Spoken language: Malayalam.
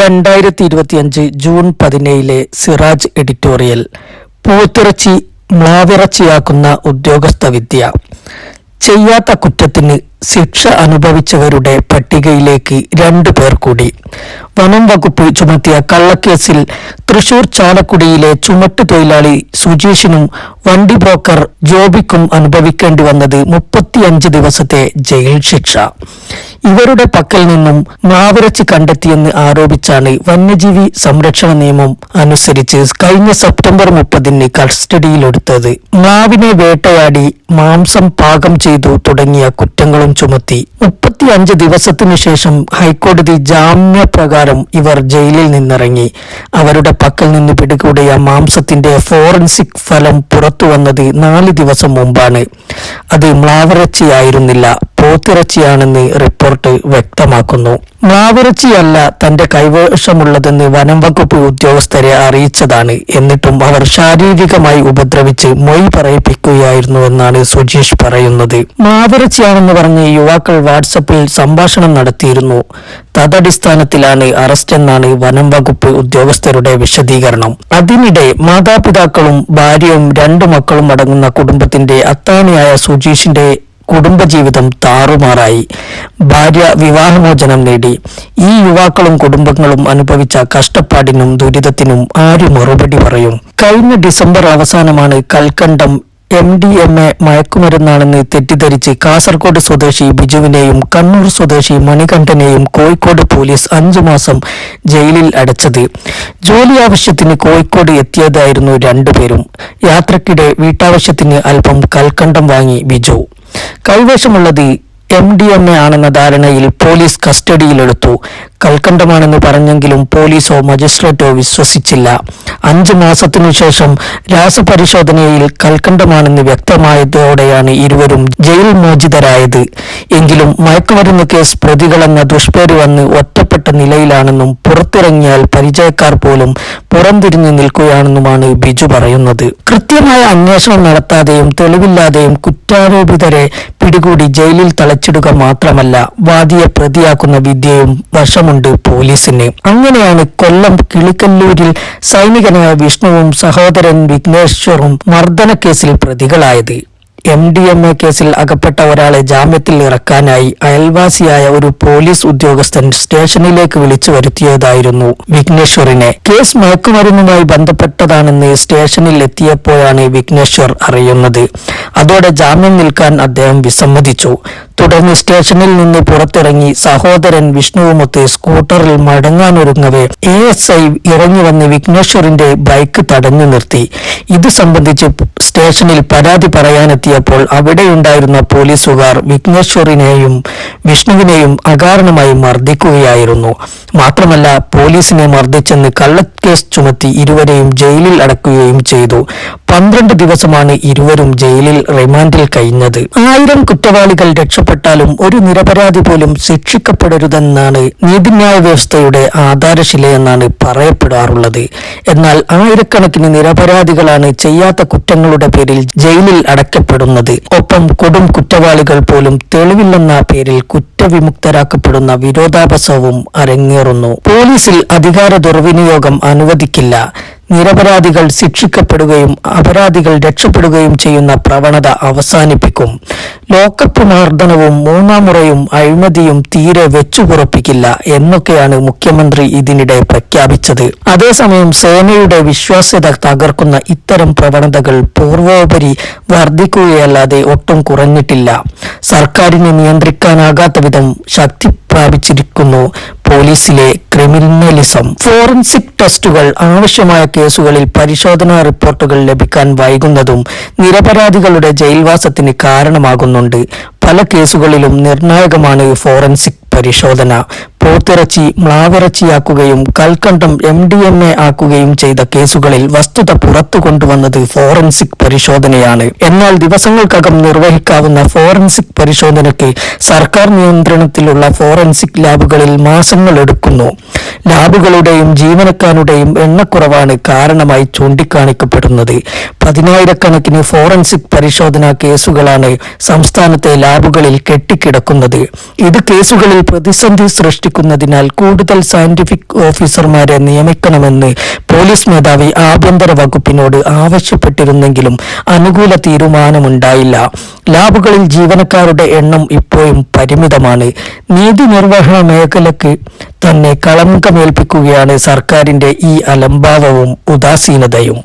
രണ്ടായിരത്തി ഇരുപത്തിയഞ്ച് ജൂൺ പതിനേഴിലെ സിറാജ് എഡിറ്റോറിയൽ പൂത്തിറച്ചി മ്ലാവിറച്ചിയാക്കുന്ന ഉദ്യോഗസ്ഥ വിദ്യ. ചെയ്യാത്ത കുറ്റത്തിന് ശിക്ഷ അനുഭവിച്ചവരുടെ പട്ടികയിലേക്ക് രണ്ടു പേർ കൂടി. വനം വകുപ്പ് ചുമത്തിയ കള്ളക്കേസിൽ തൃശൂർ ചാലക്കുടിയിലെ ചുമട്ട് തൊഴിലാളി സുജീഷിനും വണ്ടി ബ്രോക്കർ ജോബിക്കും അനുഭവിക്കേണ്ടി വന്നത് മുപ്പത്തിയഞ്ച് ദിവസത്തെ ജയിൽ ശിക്ഷ. ഇവരുടെ പക്കൽ നിന്നും മാവിറച്ചി കണ്ടെത്തിയെന്ന് ആരോപിച്ചാണ് വന്യജീവി സംരക്ഷണ നിയമം അനുസരിച്ച് കഴിഞ്ഞ സെപ്റ്റംബർ മുപ്പതിന് കസ്റ്റഡിയിലെടുത്തത്. മാവിനെ വേട്ടയാടി മാംസം പാകം ചെയ്തു തുടങ്ങിയ കുറ്റങ്ങളും ചുമത്തി. മുപ്പത്തിയഞ്ച് ദിവസത്തിനു ശേഷം ഹൈക്കോടതി ജാമ്യപ്രകാരം ഇവർ ജയിലിൽ നിന്നിറങ്ങി. അവരുടെ പക്കൽ നിന്ന് പിടികൂടിയ മാംസത്തിന്റെ ഫോറൻസിക് ഫലം പുറത്തു വന്നത് നാല് ദിവസം മുമ്പാണ്. അത് മ്ലാവിറച്ചിയായിരുന്നില്ല പോത്തിറച്ചിയാണെന്ന് റിപ്പോർട്ട് വ്യക്തമാക്കുന്നു. മാവിറച്ചിയല്ല തന്റെ കൈവശമുള്ളതെന്ന് വനം വകുപ്പ് ഉദ്യോഗസ്ഥരെ അറിയിച്ചതാണ്. എന്നിട്ടും അവർ ശാരീരികമായി ഉപദ്രവിച്ച് മൊയ് പറയിപ്പിക്കുകയായിരുന്നുവെന്നാണ് സുജീഷ് പറയുന്നത്. മാവിറച്ചിയാണെന്ന് പറഞ്ഞ് യുവാക്കൾ വാട്സപ്പിൽ സംഭാഷണം നടത്തിയിരുന്നു. തദടിസ്ഥാനത്തിലാണ് അറസ്റ്റ് എന്നാണ് വനം വകുപ്പ് ഉദ്യോഗസ്ഥരുടെ വിശദീകരണം. അതിനിടെ മാതാപിതാക്കളും ഭാര്യയും രണ്ടു മക്കളും അടങ്ങുന്ന കുടുംബത്തിന്റെ അത്താണിയായ സുജീഷിന്റെ കുടുംബജീവിതം താറുമാറായി. ഭാര്യ വിവാഹമോചനം നേടി. ഈ യുവാക്കളും കുടുംബങ്ങളും അനുഭവിച്ച കഷ്ടപ്പാടിനും ദുരിതത്തിനും ആര് മറുപടി പറയും? കഴിഞ്ഞ ഡിസംബർ അവസാനമാണ് കൽക്കണ്ടം എം ഡി എം എ മയക്കുമരുന്നാണെന്ന് തെറ്റിദ്ധരിച്ച് കാസർഗോഡ് സ്വദേശി ബിജുവിനെയും കണ്ണൂർ സ്വദേശി മണികണ്ഠനെയും കോഴിക്കോട് പോലീസ് അഞ്ചു മാസം ജയിലിൽ അടച്ചത്. ജോലി ആവശ്യത്തിന് കോഴിക്കോട് എത്തിയതായിരുന്നു രണ്ടുപേരും. യാത്രക്കിടെ വീട്ടാവശ്യത്തിന് അല്പം കൽക്കണ്ടം വാങ്ങി ബിജു. കൈവശമുള്ളത് എം ഡി എം എ ആണെന്ന ധാരണയിൽ പോലീസ് കസ്റ്റഡിയിലെടുത്തു. കൽക്കണ്ടമാണെന്ന് പറഞ്ഞെങ്കിലും പോലീസോ മജിസ്ട്രേറ്റോ വിശ്വസിച്ചില്ല. അഞ്ചു മാസത്തിനു ശേഷം രാസപരിശോധനയിൽ കൽക്കണ്ടമാണെന്ന് വ്യക്തമായതോടെയാണ് ഇരുവരും ജയിൽ മോചിതരായത്. എങ്കിലും മയക്കുമരുന്ന് കേസ് പ്രതികളെന്ന ദുഷ്പേര് വന്ന് ഒറ്റപ്പെട്ട നിലയിലാണെന്നും പുറത്തിറങ്ങിയാൽ പരിചയക്കാർ പോലും പുറംതിരിഞ്ഞു നിൽക്കുകയാണെന്നുമാണ് ബിജു പറയുന്നത്. കൃത്യമായ അന്വേഷണം നടത്താതെയും തെളിവില്ലാതെയും കുറ്റാരോപിതരെ പിടികൂടി ജയിലിൽ തളച്ചിടുക മാത്രമല്ല വാദിയെ പ്രതിയാക്കുന്ന വിദ്യയും വശമുണ്ട് പോലീസിന്. അങ്ങനെയാണ് കൊല്ലം കിളിക്കല്ലൂരിൽ സൈനികനായ വിഷ്ണുവും സഹോദരൻ വിഘ്നേശ്വറും മർദ്ദനക്കേസിൽ പ്രതികളായത്. എം ഡി എം എ കേസിൽ അകപ്പെട്ട ഒരാളെ ജാമ്യത്തിൽ ഇറക്കാനായി അയൽവാസിയായ ഒരു പോലീസ് ഉദ്യോഗസ്ഥൻ സ്റ്റേഷനിലേക്ക് വിളിച്ചു വരുത്തിയതായിരുന്നു വിഘ്നേശ്വറിനെ. കേസ് മയക്കുമരുന്നുമായി ബന്ധപ്പെട്ടതാണെന്ന് സ്റ്റേഷനിൽ എത്തിയപ്പോഴാണ് വിഘ്നേശ്വർ അറിയുന്നത്. അതോടെ ജാമ്യം നിൽക്കാൻ അദ്ദേഹം വിസമ്മതിച്ചു. തുടർന്ന് സ്റ്റേഷനിൽ നിന്ന് പുറത്തിറങ്ങി സഹോദരൻ വിഷ്ണുവുമൊത്ത് സ്കൂട്ടറിൽ മടങ്ങാനൊരുങ്ങവേ. എ എസ് ഐ ഇറങ്ങി വന്ന് വിഘ്നേശ്വറിന്റെ ബൈക്ക് തടഞ്ഞു നിർത്തി. ഇത് സംബന്ധിച്ച് സ്റ്റേഷനിൽ പരാതി പറയാനെത്തിയപ്പോൾ അവിടെയുണ്ടായിരുന്ന പോലീസുകാർ വിഘ്നേശ്വറിനെയും വിഷ്ണുവിനെയും അകാരണമായി മർദ്ദിക്കുകയായിരുന്നു. മാത്രമല്ല പോലീസിനെ മർദ്ദിച്ചെന്ന് കള്ളക്കേസ് ചുമത്തി ഇരുവരെയും ജയിലിൽ അടക്കുകയും ചെയ്തു. പന്ത്രണ്ട് ദിവസമാണ് ഇരുവരും ജയിലിൽ റിമാൻഡിൽ കഴിഞ്ഞത്. ആയിരം കുറ്റവാളികൾ രക്ഷപ്പെട്ടാലും ഒരു നിരപരാധി പോലും ശിക്ഷിക്കപ്പെടരുതെന്നാണ് നീതിന്യായ വ്യവസ്ഥയുടെ ആധാരശിലയെന്നാണ് പറയപ്പെടാറുള്ളത്. എന്നാൽ ആയിരക്കണക്കിന് നിരപരാധികളാണ് ചെയ്യാത്ത കുറ്റങ്ങളുടെ പേരിൽ ജയിലിൽ അടയ്ക്കപ്പെടുന്നത്. ഒപ്പം കൊടും കുറ്റവാളികൾ പോലും തെളിവില്ലെന്ന പേരിൽ കുറ്റവിമുക്തരാക്കപ്പെടുന്ന വിരോധാഭാസവും അരങ്ങേറുന്നു. പോലീസിൽ അധികാര ദുർവിനിയോഗം അനുവദിക്കില്ല. നിരപരാധികൾ ശിക്ഷിക്കപ്പെടുകയും അപരാധികൾ രക്ഷപ്പെടുകയും ചെയ്യുന്ന പ്രവണത അവസാനിപ്പിക്കും. ലോക്കപ്പ് മർദ്ദനവും മൂന്നാം മുറയും അഴിമതിയും തീരെ വെച്ചുപുറപ്പിക്കില്ല എന്നൊക്കെയാണ് മുഖ്യമന്ത്രി ഇതിനിടെ പ്രഖ്യാപിച്ചത്. അതേസമയം സേനയുടെ വിശ്വാസ്യത തകർക്കുന്ന ഇത്തരം പ്രവണതകൾ പൂർവോപരി വർദ്ധിക്കുകയല്ലാതെ ഒട്ടും കുറഞ്ഞിട്ടില്ല. സർക്കാരിനെ നിയന്ത്രിക്കാനാകാത്ത വിധം ശക്തി പ്രാപിച്ചിരിക്കുന്നു പോലീസിലെ ക്രിമിനലിസം. ഫോറൻസിക് ടെസ്റ്റുകൾ ആവശ്യമായ കേസുകളിൽ പരിശോധനാ റിപ്പോർട്ടുകൾ ലഭിക്കാൻ വൈകുന്നതും നിരപരാധികളുടെ ജയിൽവാസത്തിന് കാരണമാകുന്നുണ്ട്. പല കേസുകളിലും നിർണായകമാണ് ഫോറൻസിക് പരിശോധന. പോത്തിറച്ചി മ്ലാവിറച്ചിയാക്കുകയും കൽക്കണ്ടം എം ഡി എം എ ആക്കുകയും ചെയ്ത കേസുകളിൽ വസ്തുത പുറത്തു കൊണ്ടുവന്നത് ഫോറൻസിക് പരിശോധനയാണ്. എന്നാൽ ദിവസങ്ങൾക്കകം നിർവഹിക്കാവുന്ന ഫോറൻസിക് പരിശോധനയ്ക്ക് സർക്കാർ നിയന്ത്രണത്തിലുള്ള ഫോറൻസിക് ലാബുകളിൽ മാസങ്ങൾ എടുക്കുന്നു. ലാബുകളുടെയും ജീവനക്കാരുടെയും എണ്ണക്കുറവാണ് കാരണമായി ചൂണ്ടിക്കാണിക്കപ്പെടുന്നത്. പതിനായിരക്കണക്കിന് ഫോറൻസിക് പരിശോധനാ കേസുകളാണ് സംസ്ഥാനത്തെ ലാബുകളിൽ കെട്ടിക്കിടക്കുന്നത്. ഇത് കേസുകളിൽ പ്രതിസന്ധി സൃഷ്ടി വർദ്ധിക്കുന്നതിനാൽ കൂടുതൽ സയന്റിഫിക് ഓഫീസർമാരെ നിയമിക്കണമെന്ന് പോലീസ് മേധാവി ആഭ്യന്തര വകുപ്പിനോട് ആവശ്യപ്പെട്ടിരുന്നെങ്കിലും അനുകൂല തീരുമാനമുണ്ടായില്ല. ലാബുകളിൽ ജീവനക്കാരുടെ എണ്ണം ഇപ്പോഴും പരിമിതമാണ്. നീതി നിർവഹണ മേഖലയ്ക്ക് തന്നെ കളങ്കമേൽപ്പിക്കുകയാണ് സർക്കാരിന്റെ ഈ അലംഭാവവും ഉദാസീനതയും.